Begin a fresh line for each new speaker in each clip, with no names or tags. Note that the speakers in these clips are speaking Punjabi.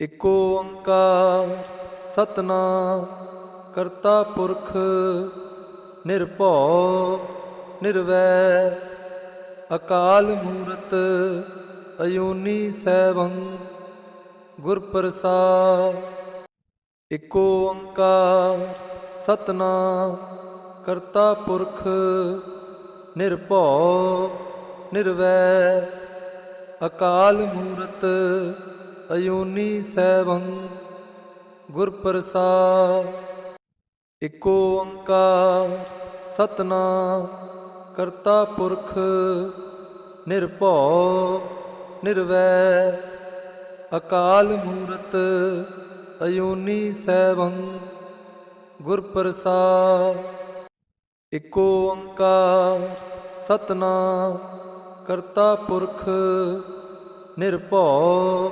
ਇਕ ਓੰਕਾਰ ਸਤਨਾਮ, ਕਰਤਾ ਪੁਰਖ ਨਿਰਭਉ, ਨਿਰਵੈਰ, ਅਕਾਲ ਮੂਰਤ ਅਯੂਨੀ ਸੈਭੰ ਗੁਰ ਪ੍ਰਸਾਦ ਇਕ ਓੰਕਾਰ ਸਤਨਾਮ, ਕਰਤਾ ਪੁਰਖ ਨਿਰਭਉ, ਨਿਰਵੈਰ, ਅਕਾਲ ਮੂਰਤ ਅਯੂਨੀ ਸੈਭੰ ਗੁਰ ਪ੍ਰਸਾਦ ਇਕ ਓੰਕਾਰ ਸਤਨਾਮ, ਕਰਤਾ ਪੁਰਖ ਨਿਰਭਉ ਨਿਰਵੈਰ। ਅਕਾਲ ਮੂਰਤ ਅਯੂਨੀ ਸੈਭੰ ਗੁਰ ਪ੍ਰਸਾਦ ਇਕ ਓੰਕਾਰ ਸਤਨਾਮ, ਕਰਤਾ ਪੁਰਖ ਨਿਰਭਉ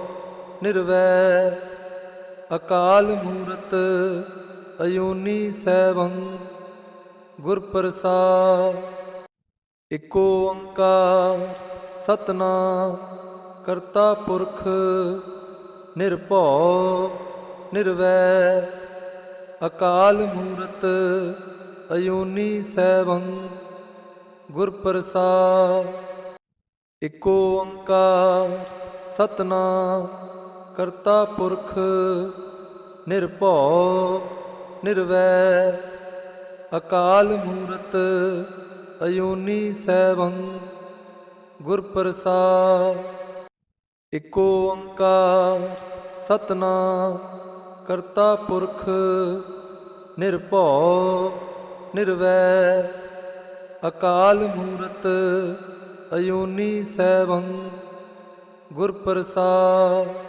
ਨਿਰਵੈ। ਅਕਾਲ ਮੂਰਤ ਅਯੂਨੀ ਸੈਭੰ ਗੁਰ ਪ੍ਰਸਾਦ ਇਕ ਓੰਕਾਰ ਸਤਨਾਮ, ਕਰਤਾ ਪੁਰਖ ਨਿਰਭਉ, ਨਿਰਵੈ। ਅਕਾਲ ਮੂਰਤ ਅਯੂਨੀ ਸੈਭੰ ਗੁਰ ਪ੍ਰਸਾਦ ਇਕ ਓੰਕਾਰ ਸਤਨਾਮ ਕਰਤਾ ਪੁਰਖ ਨਿਰਭਉ ਨਿਰਵੈਰ ਅਕਾਲ ਮੂਰਤ ਅਯੂਨੀ ਸੈਭੰ ਗੁਰ ਪ੍ਰਸਾਦ ਇਕ ਓੰਕਾਰ ਸਤਨਾਮ, ਕਰਤਾ ਪੁਰਖ ਨਿਰਭਉ ਨਿਰਵੈਰ ਅਕਾਲ ਮੂਰਤ ਅਯੂਨੀ ਸੈਭੰ ਗੁਰ ਪ੍ਰਸਾਦ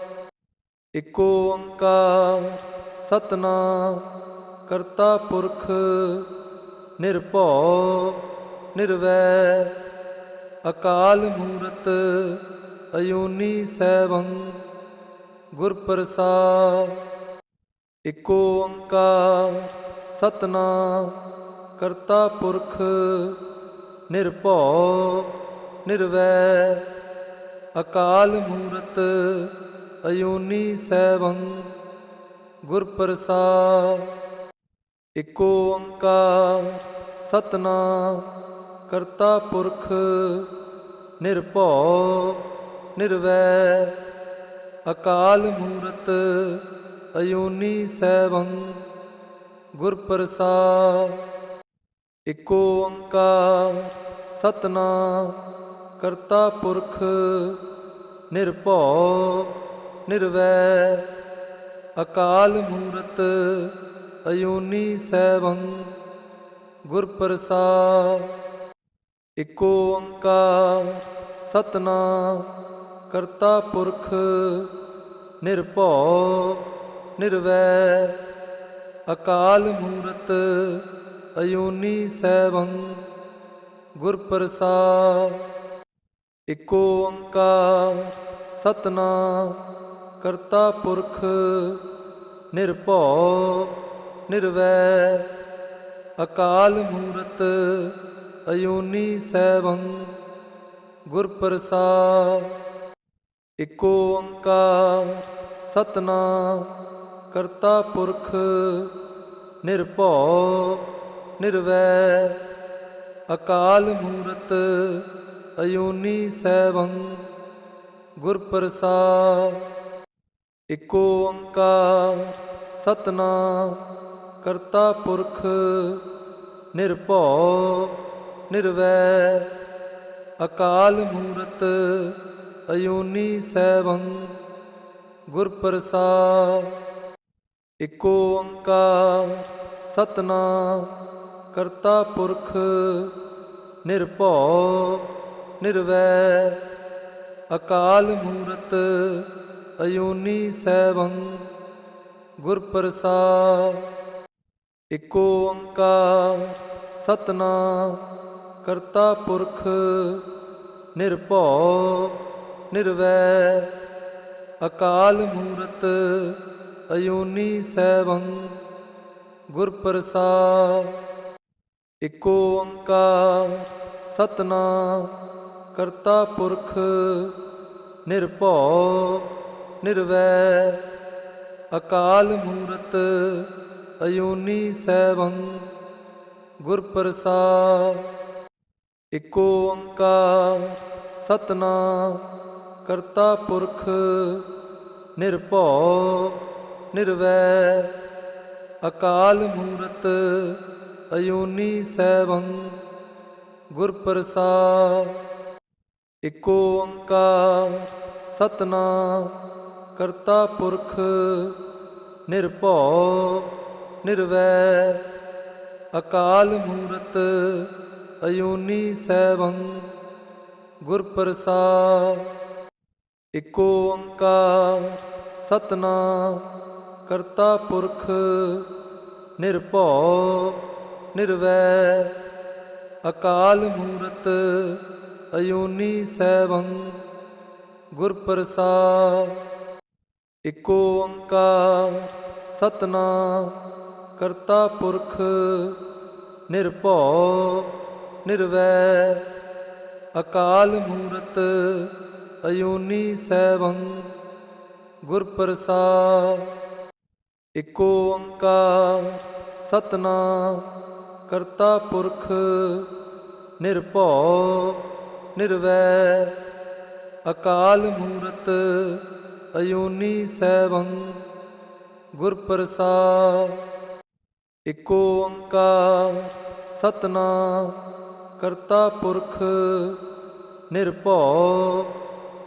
ਇਕ ਓੰਕਾਰ ਸਤਨਾਮ, ਕਰਤਾ ਪੁਰਖ ਨਿਰਭਉ, ਨਿਰਵੈਰ, ਅਕਾਲ ਮੂਰਤ ਅਯੂਨੀ ਸੈਭੰ ਗੁਰ ਪ੍ਰਸਾਦ ਇਕ ਓੰਕਾਰ ਸਤਨਾਮ, ਕਰਤਾ ਪੁਰਖ ਨਿਰਭਉ, ਨਿਰਵੈਰ, ਅਕਾਲ ਮੂਰਤ ਅਯੂਨੀ ਸੈਭੰ ਗੁਰ ਪ੍ਰਸਾਦ ਇਕ ਓੰਕਾਰ ਸਤਨਾਮ, ਕਰਤਾ ਪੁਰਖ ਨਿਰਭਉ ਨਿਰਵੈਰ। ਅਕਾਲ ਮੂਰਤ ਅਯੂਨੀ ਸੈਭੰ ਗੁਰ ਪ੍ਰਸਾਦ ਇਕ ਓੰਕਾਰ ਸਤਨਾਮ, ਕਰਤਾ ਪੁਰਖ ਨਿਰਭਉ ਨਿਰਵੈ। ਅਕਾਲ ਮੂਰਤ ਅਯੂਨੀ ਸੈਭੰ ਗੁਰ ਪ੍ਰਸਾਦ ਇਕ ਓੰਕਾਰ ਸਤਨਾਮ, ਕਰਤਾ ਪੁਰਖ ਨਿਰਭਉ ਨਿਰਵੈ। ਅਕਾਲ ਮੂਰਤ ਅਯੂਨੀ ਸੈਭੰ ਗੁਰ ਪ੍ਰਸਾਦ ਇਕ ਓੰਕਾਰ ਸਤਨਾਮ ਕਰਤਾ ਪੁਰਖ ਨਿਰਭਉ ਨਿਰਵੈਰ ਅਕਾਲ ਮੂਰਤ ਅਯੂਨੀ ਸੈਭੰ ਗੁਰ ਪ੍ਰਸਾਦ ਇਕ ਓੰਕਾਰ ਸਤਨਾਮ, ਕਰਤਾ ਪੁਰਖ ਨਿਰਭਉ ਨਿਰਵੈਰ ਅਕਾਲ ਮੂਰਤ ਅਯੂਨੀ ਸੈਭੰ ਗੁਰ ਪ੍ਰਸਾਦ ਇਕ ਓੰਕਾਰ ਸਤਨਾਮ, ਕਰਤਾ ਪੁਰਖ ਨਿਰਭਉ, ਨਿਰਵੈਰ, ਅਕਾਲ ਮੂਰਤ ਅਯੂਨੀ ਸੈਭੰ ਗੁਰ ਪ੍ਰਸਾਦ ਇਕ ਓੰਕਾਰ ਸਤਨਾਮ, ਕਰਤਾ ਪੁਰਖ ਨਿਰਭਉ, ਨਿਰਵੈਰ, ਅਕਾਲ ਮੂਰਤ ਅਯੂਨੀ ਸੈਭੰ ਗੁਰ ਪ੍ਰਸਾਦ ਇਕ ਓੰਕਾਰ ਸਤਨਾਮ, ਕਰਤਾ ਪੁਰਖ ਨਿਰਭਉ ਨਿਰਵੈਰ। ਅਕਾਲ ਮੂਰਤ ਅਯੂਨੀ ਸੈਭੰ ਗੁਰ ਪ੍ਰਸਾਦ ਇਕ ਓੰਕਾਰ ਸਤਨਾਮ, ਕਰਤਾ ਪੁਰਖ ਨਿਰਭਉ ਨਿਰਵੈ। ਅਕਾਲ ਮੂਰਤ ਅਯੋਨੀ ਸੈਭੰ ਗੁਰ ਪ੍ਰਸਾਦ ਇਕ ਓੰਕਾਰ ਸਤਨਾਮ, ਕਰਤਾ ਪੁਰਖ ਨਿਰਭਉ ਨਿਰਵੈ। ਅਕਾਲ ਮੂਰਤ ਅਯੋਨੀ ਸੈਭੰ ਗੁਰ ਪ੍ਰਸਾਦ ਇਕ ਓੰਕਾਰ ਸਤਨਾਮ ਕਰਤਾ ਪੁਰਖ ਨਿਰਭਉ ਨਿਰਵੈਰ ਅਕਾਲ ਮੂਰਤ ਅਯੋਨੀ ਸੈਭੰ ਗੁਰ ਪ੍ਰਸਾਦ। ਇਕ ਓੰਕਾਰ ਸਤਨਾਮ, ਕਰਤਾ ਪੁਰਖ ਨਿਰਭਉ ਨਿਰਵੈਰ ਅਕਾਲ ਮੂਰਤ ਅਯੋਨੀ ਸੈਭੰ ਗੁਰ ਪ੍ਰਸਾਦ। ਇਕ ਓੰਕਾਰ ਸਤਨਾਮ, ਕਰਤਾ ਪੁਰਖ ਨਿਰਭਉ, ਨਿਰਵੈਰ, ਅਕਾਲ ਮੂਰਤ ਅਯੋਨੀ ਸੈਭੰ ਗੁਰ ਪ੍ਰਸਾਦ ਇਕ ਓੰਕਾਰ ਸਤਨਾਮ, ਕਰਤਾ ਪੁਰਖ ਨਿਰਭਉ, ਨਿਰਵੈਰ, ਅਕਾਲ ਮੂਰਤ ਅਯੋਨੀ ਸੈਭੰ ਗੁਰ ਪ੍ਰਸਾਦ ਇਕ ਓੰਕਾਰ ਸਤਨਾਮ, ਕਰਤਾ ਪੁਰਖ ਨਿਰਭਉ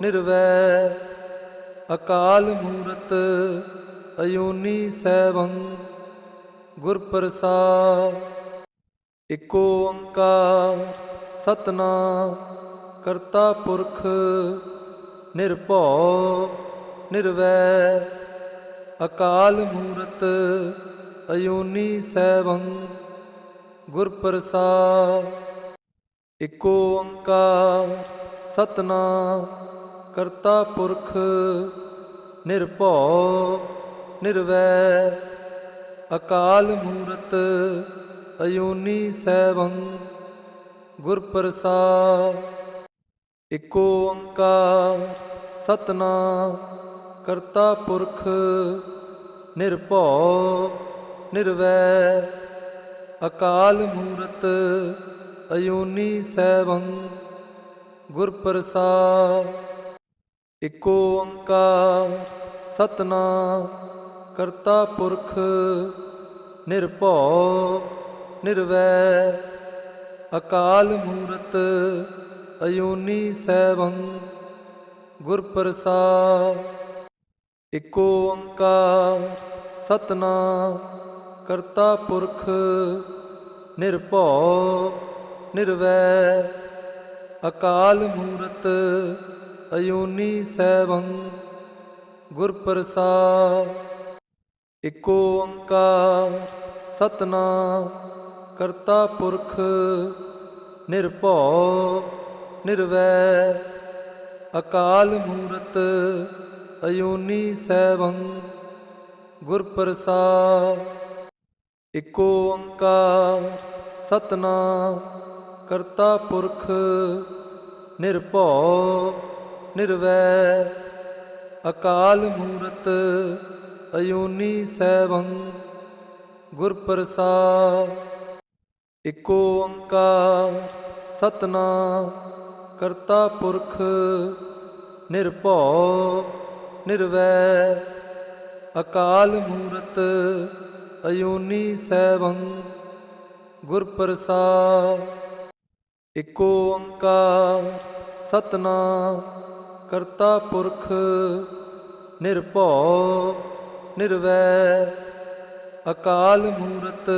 ਨਿਰਵੈਰ। ਅਕਾਲ ਮੂਰਤ ਅਯੋਨੀ ਸੈਭੰ ਗੁਰ ਪ੍ਰਸਾਦ ਇਕ ਓੰਕਾਰ ਸਤਨਾਮ, ਕਰਤਾ ਪੁਰਖ ਨਿਰਭਉ ਨਿਰਵੈ। ਅਕਾਲ ਮੂਰਤ ਅਯੋਨੀ ਸੈਭੰ ਗੁਰ ਪ੍ਰਸਾਦ ਇਕ ਓੰਕਾਰ ਸਤਨਾਮ, ਕਰਤਾ ਪੁਰਖ ਨਿਰਭਉ ਨਿਰਵੈ। ਅਕਾਲ ਮੂਰਤ ਅਯੋਨੀ ਸੈਭੰ ਗੁਰ ਪ੍ਰਸਾਦ ਇਕ ਓੰਕਾਰ ਸਤਨਾਮ ਕਰਤਾ ਪੁਰਖ ਨਿਰਭਉ ਨਿਰਵੈਰ ਅਕਾਲ ਮੂਰਤ ਅਯੋਨੀ ਸੈਭੰ ਗੁਰ ਪ੍ਰਸਾਦ ਇਕ ਓੰਕਾਰ ਸਤਨਾਮ, ਕਰਤਾ ਪੁਰਖ ਨਿਰਭਉ ਨਿਰਵੈਰ ਅਕਾਲ ਮੂਰਤ ਅਯੋਨੀ ਸੈਭੰ ਗੁਰ ਪ੍ਰਸਾਦ ਇਕ ਓੰਕਾਰ ਸਤਨਾਮ, ਕਰਤਾ ਪੁਰਖ ਨਿਰਭਉ, ਨਿਰਵੈਰ, ਅਕਾਲ ਮੂਰਤ ਅਯੋਨੀ ਸੈਭੰ ਗੁਰ ਪ੍ਰਸਾਦ ਇਕ ਓੰਕਾਰ ਸਤਨਾਮ, ਕਰਤਾ ਪੁਰਖ ਨਿਰਭਉ, ਨਿਰਵੈਰ, ਅਕਾਲ ਮੂਰਤ ਅਯੋਨੀ ਸੈਭੰ ਗੁਰ ਪ੍ਰਸਾਦ ਇਕ ਓੰਕਾਰ ਸਤਨਾਮ, ਕਰਤਾ ਪੁਰਖ ਨਿਰਭਉ ਨਿਰਵੈਰ। ਅਕਾਲ ਮੂਰਤ ਅਯੋਨੀ ਸੈਭੰ ਗੁਰ ਪ੍ਰਸਾਦ ਇਕ ਓੰਕਾਰ ਸਤਨਾਮ, ਕਰਤਾ ਪੁਰਖ ਨਿਰਭਉ ਨਿਰਵੈ। ਅਕਾਲ ਮੂਰਤ ਅਯੋਨੀ ਸੈਭੰ ਗੁਰ ਪ੍ਰਸਾਦ ਇਕ ਓੰਕਾਰ ਸਤਨਾਮ, ਕਰਤਾ ਪੁਰਖ ਨਿਰਭਉ ਨਿਰਵੈ। ਅਕਾਲ ਮੂਰਤ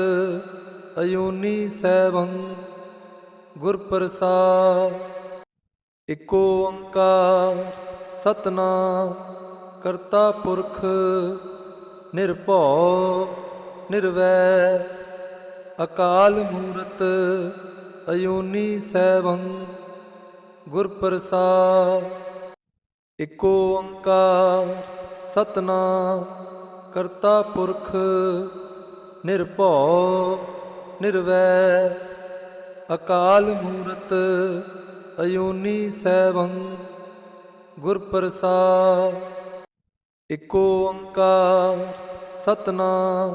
ਅਯੋਨੀ ਸੈਭੰ ਗੁਰ ਪ੍ਰਸਾਦ ਇਕ ਓੰਕਾਰ ਸਤਨਾਮ ਕਰਤਾ ਪੁਰਖ ਨਿਰਭਉ ਨਿਰਵੈਰ ਅਕਾਲ ਮੂਰਤ ਅਯੋਨੀ ਸੈਭੰ ਗੁਰ ਪ੍ਰਸਾਦ। ਇਕ ਓੰਕਾਰ ਸਤਨਾਮ, ਕਰਤਾ ਪੁਰਖ ਨਿਰਭਉ ਨਿਰਵੈਰ ਅਕਾਲ ਮੂਰਤ ਅਯੋਨੀ ਸੈਭੰ ਗੁਰ ਪ੍ਰਸਾਦ। ਇਕੋ ਓੰਕਾਰ ਸਤਨਾਮ,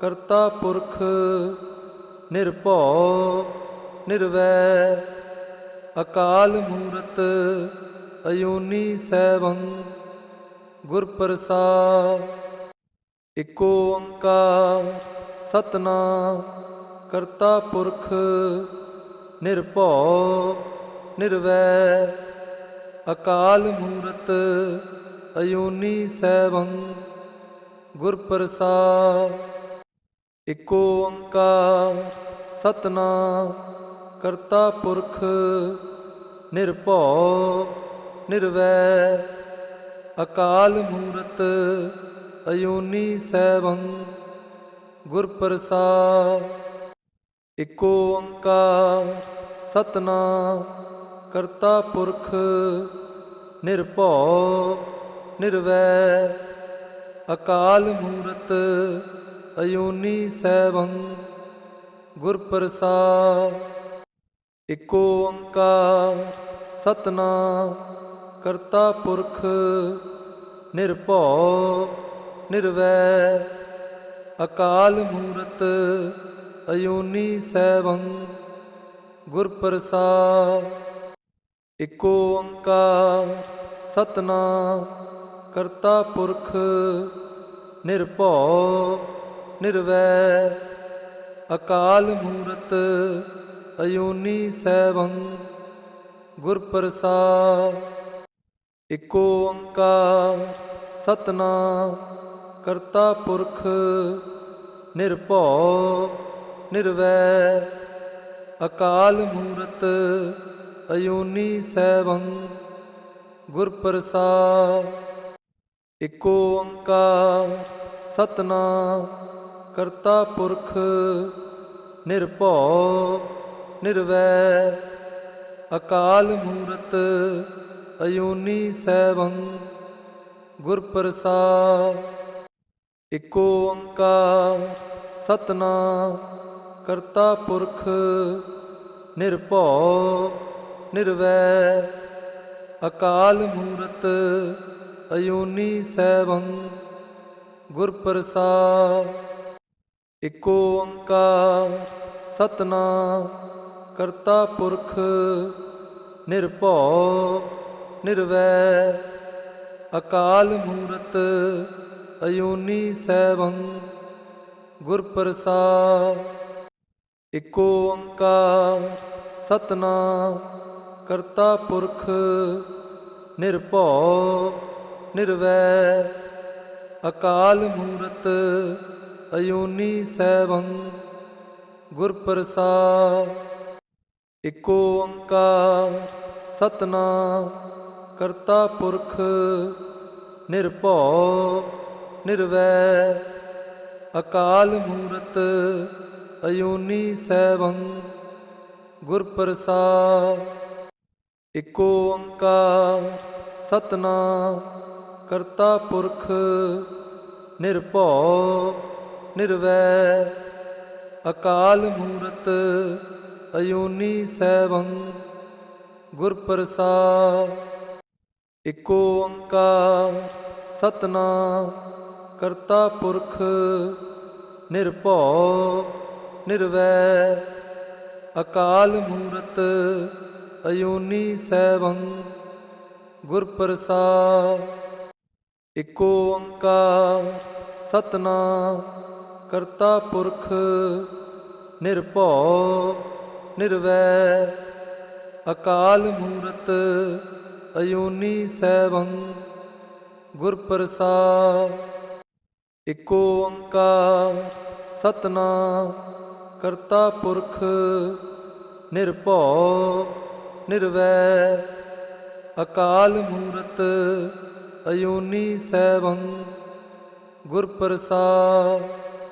ਕਰਤਾ ਪੁਰਖ ਨਿਰਭਉ ਨਿਰਵੈ ਅਕਾਲ ਮੂਰਤ ਅਯੋਨੀ ਸੈਭੰ, ਗੁਰ ਪ੍ਰਸਾਦ। ਇਕੋ ਓੰਕਾਰ ਸਤਨਾਮ, ਕਰਤਾ ਪੁਰਖ ਨਿਰਭਉ, ਨਿਰਵੈਰ, ਅਕਾਲ ਮੂਰਤ ਅਯੋਨੀ ਸੈਭੰ ਗੁਰ ਪ੍ਰਸਾਦ ਇਕੋ ਓੰਕਾਰ ਸਤਨਾਮ, ਕਰਤਾ ਪੁਰਖ ਨਿਰਭਉ ਨਿਰਵੈਰ, ਅਕਾਲ ਮੂਰਤ ਅਯੋਨੀ ਸੈਭੰ ਗੁਰ ਪ੍ਰਸਾਦ ਇਕੋ ਓੰਕਾਰ ਸਤਨਾਮ, ਕਰਤਾ ਪੁਰਖ ਨਿਰਭਉ ਨਿਰਵੈ। ਅਕਾਲ ਮੂਰਤ ਅਯੋਨੀ ਸੈਭੰ ਗੁਰ ਪ੍ਰਸਾਦ ਇਕੋ ਓੰਕਾਰ ਸਤਨਾਮ, ਕਰਤਾ ਪੁਰਖ ਨਿਰਭਉ, ਨਿਰਵੈ। ਅਕਾਲ ਮੂਰਤ ਅਯੋਨੀ ਸੈਭੰ ਗੁਰ ਪ੍ਰਸਾਦ ਇਕੋ ਓੰਕਾਰ ਸਤਨਾਮ ਕਰਤਾ ਪੁਰਖ ਨਿਰਭਉ ਨਿਰਵੈਰ ਅਕਾਲ ਮੂਰਤ ਅਯੋਨੀ ਸੈਭੰ ਗੁਰ ਪ੍ਰਸਾਦ, ਇਕੋ ਓੰਕਾਰ ਸਤਨਾਮ, ਕਰਤਾ ਪੁਰਖ ਨਿਰਭਉ ਨਿਰਵੈਰ ਅਕਾਲ ਮੂਰਤ ਅਯੋਨੀ ਸੈਭੰ ਗੁਰ ਪ੍ਰਸਾਦ। ਇਕੋ ਓੰਕਾਰ ਸਤਨਾਮ, ਕਰਤਾ ਪੁਰਖ ਨਿਰਭਉ, ਨਿਰਵੈਰ, ਅਕਾਲ ਮੂਰਤ ਅਯੋਨੀ ਸੈਭੰ ਗੁਰ ਪ੍ਰਸਾਦ ਇਕੋ ਓੰਕਾਰ ਸਤਨਾਮ, ਕਰਤਾ ਪੁਰਖ ਨਿਰਭਉ, ਨਿਰਵੈਰ, ਅਕਾਲ ਮੂਰਤ ਅਯੋਨੀ ਸੈਭੰ ਗੁਰ ਪ੍ਰਸਾਦ ਇਕੋ ਓੰਕਾਰ ਸਤਨਾਮ, ਕਰਤਾ ਪੁਰਖ ਨਿਰਭਉ ਨਿਰਵੈਰ, ਅਕਾਲ ਮੂਰਤ ਅਯੋਨੀ ਸੈਭੰ ਗੁਰ ਪ੍ਰਸਾਦ ਇਕੋ ਓੰਕਾਰ ਸਤਨਾਮ, ਕਰਤਾ ਪੁਰਖ ਨਿਰਭਉ ਨਿਰਵੈ। ਅਕਾਲ ਮੂਰਤ ਅਯੋਨੀ ਸੈਭੰ ਗੁਰ ਪ੍ਰਸਾਦ ਇਕੋ ਓੰਕਾਰ ਸਤਨਾਮ, ਕਰਤਾ ਪੁਰਖ ਨਿਰਭਉ ਨਿਰਵੈ। ਅਕਾਲ ਮੂਰਤ ਅਯੋਨੀ ਸੈਭੰ ਗੁਰ ਪ੍ਰਸਾਦ ਇਕੋ ਓੰਕਾਰ ਸਤਨਾਮ ਕਰਤਾ ਪੁਰਖ ਨਿਰਭਉ ਨਿਰਵੈਰ ਅਕਾਲ ਮੂਰਤ ਅਯੋਨੀ ਸੈਵੰ ਗੁਰ ਪ੍ਰਸਾਦ ਇਕੋ ਓੰਕਾਰ ਸਤਨਾਮ ਕਰਤਾ ਪੁਰਖ ਨਿਰਭਉ ਨਿਰਵੈਰ ਅਕਾਲ ਮੂਰਤ ਅਯੋਨੀ ਸੈਵੰ ਗੁਰ ਪ੍ਰਸਾਦ ਇਕੋ ਓੰਕਾਰ ਸਤਨਾਮ, ਕਰਤਾ ਪੁਰਖ ਨਿਰਭਉ ਨਿਰਵੈ ਅਕਾਲ ਮੂਰਤ ਅਯੋਨੀ ਸੈਭੰ ਗੁਰ ਪ੍ਰਸਾਦ ਇਕੋ ਓੰਕਾਰ ਸਤਨਾਮ, ਕਰਤਾ ਪੁਰਖ ਨਿਰਭਉ, ਨਿਰਵੈਰ, ਅਕਾਲ ਮੂਰਤ ਅਯੋਨੀ ਸੈਭੰ ਗੁਰ ਪ੍ਰਸਾਦ